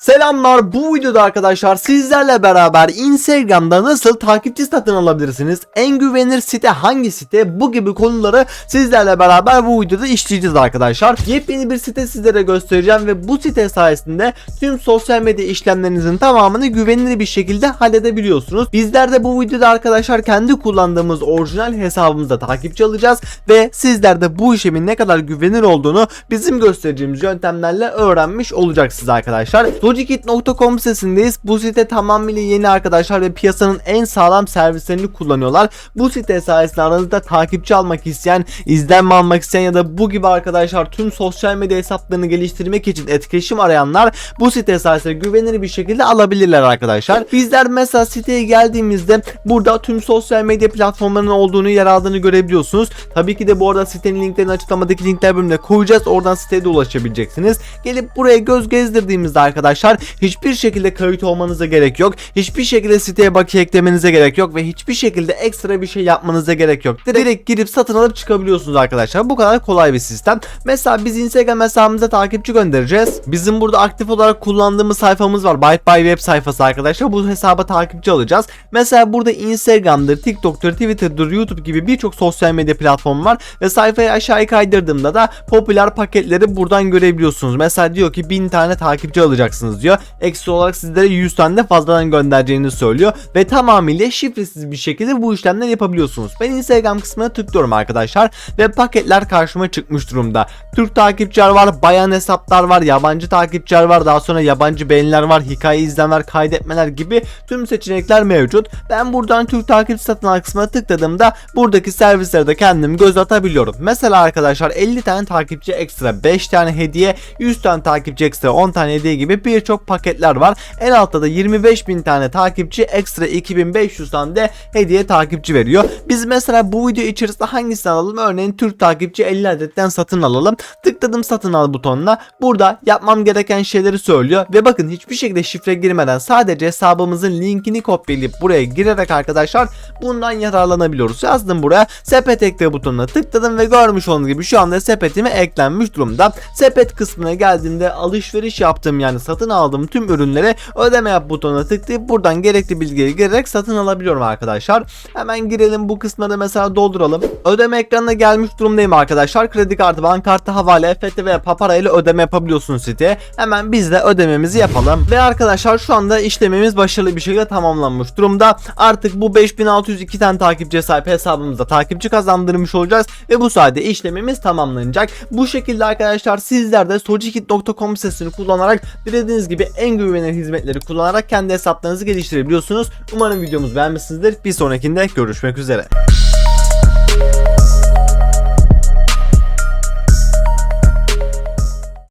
Selamlar bu videoda arkadaşlar sizlerle beraber Instagram'da nasıl takipçi satın alabilirsiniz? En güvenilir site hangi site? Bu gibi konuları sizlerle beraber bu videoda işleyeceğiz arkadaşlar. Yepyeni bir site sizlere göstereceğim ve bu site sayesinde tüm sosyal medya işlemlerinizin tamamını güvenilir bir şekilde halledebiliyorsunuz. Bizler de bu videoda arkadaşlar kendi kullandığımız orijinal hesabımızda takipçi alacağız ve sizler de bu işlemin ne kadar güvenilir olduğunu bizim göstereceğimiz yöntemlerle öğrenmiş olacaksınız arkadaşlar. Logikit.com sitesindeyiz. Bu site tamamıyla yeni arkadaşlar ve piyasanın en sağlam servislerini kullanıyorlar. Bu site sayesinde aranızda takipçi almak isteyen, izlenme almak isteyen ya da bu gibi arkadaşlar tüm sosyal medya hesaplarını geliştirmek için etkileşim arayanlar bu site sayesinde güvenilir bir şekilde alabilirler arkadaşlar. Bizler mesela siteye geldiğimizde burada tüm sosyal medya platformlarının olduğunu yer aldığını görebiliyorsunuz. Tabii ki de bu arada sitenin linklerini açıklamadaki linkler bölümüne koyacağız. Oradan siteye de ulaşabileceksiniz. Gelip buraya göz gezdirdiğimizde arkadaşlar hiçbir şekilde kayıt olmanıza gerek yok. Hiçbir şekilde siteye bakiye eklemenize gerek yok ve hiçbir şekilde ekstra bir şey yapmanıza gerek yok. Direkt, direkt girip satın alıp çıkabiliyorsunuz arkadaşlar. Bu kadar kolay bir sistem. Mesela biz Instagram hesabımıza takipçi göndereceğiz. Bizim burada aktif olarak kullandığımız sayfamız var. Byte by Web sayfası arkadaşlar. Bu hesaba takipçi alacağız. Mesela burada Instagram'dır, TikTok'tur, Twitter'dır, YouTube gibi birçok sosyal medya platformu var ve sayfayı aşağıya kaydırdığımda da popüler paketleri buradan görebiliyorsunuz. Mesela diyor ki 1000 tane takipçi alacaksınız diyor. Eksi olarak sizlere 100 tane de fazladan göndereceğini söylüyor ve tamamıyla şifresiz bir şekilde bu işlemleri yapabiliyorsunuz. Ben Instagram kısmına tıklıyorum arkadaşlar ve paketler karşıma çıkmış durumda. Türk takipçiler var, bayan hesaplar var, yabancı takipçiler var, daha sonra yabancı beğeniler var, hikaye izlemeler, kaydetmeler gibi tüm seçenekler mevcut. Ben buradan Türk takipçi satın al kısmına tıkladığımda buradaki servislere de kendim göz atabiliyorum. Mesela arkadaşlar 50 tane takipçi ekstra, 5 tane hediye, 100 tane takipçi ekstra, 10 tane hediye gibi birçok paketler var. En altta da 25.000 tane takipçi ekstra 2500 tane de hediye takipçi veriyor. Biz mesela bu video içerisinde hangisini alalım? Örneğin Türk takipçi 50 adetten satın alalım. Tıkladım satın al butonuna. Burada yapmam gereken şeyleri söylüyor ve bakın hiçbir şekilde şifre girmeden sadece hesabımızın linkini kopyalayıp buraya girerek arkadaşlar bundan yararlanabiliyoruz. Yazdım buraya sepet ekle butonuna tıkladım ve görmüş olduğunuz gibi şu anda sepetime eklenmiş durumda. Sepet kısmına geldiğimde alışveriş yaptığım yani satın aldığım tüm ürünlere ödeme yap butonuna tıklayıp buradan gerekli bilgileri girerek satın alabiliyorum arkadaşlar. Hemen girelim bu kısmına mesela dolduralım. Ödeme ekranına gelmiş durumdayım arkadaşlar. Kredi kartı, banka kartı, havale, EFT veya papara ile ödeme yapabiliyorsunuz siteye. Hemen biz de ödememizi yapalım. Ve arkadaşlar şu anda işlemimiz başarılı bir şekilde tamamlanmış durumda. Artık bu 5602 tane takipçiye sahip hesabımızda takipçi kazandırmış olacağız ve bu sayede işlemimiz tamamlanacak. Bu şekilde arkadaşlar sizler de socikit.com sitesini kullanarak Gördüğünüz gibi en güvenilir hizmetleri kullanarak kendi hesaplarınızı geliştirebiliyorsunuz. Umarım videomuzu beğenmişsinizdir. Bir sonrakinde görüşmek üzere.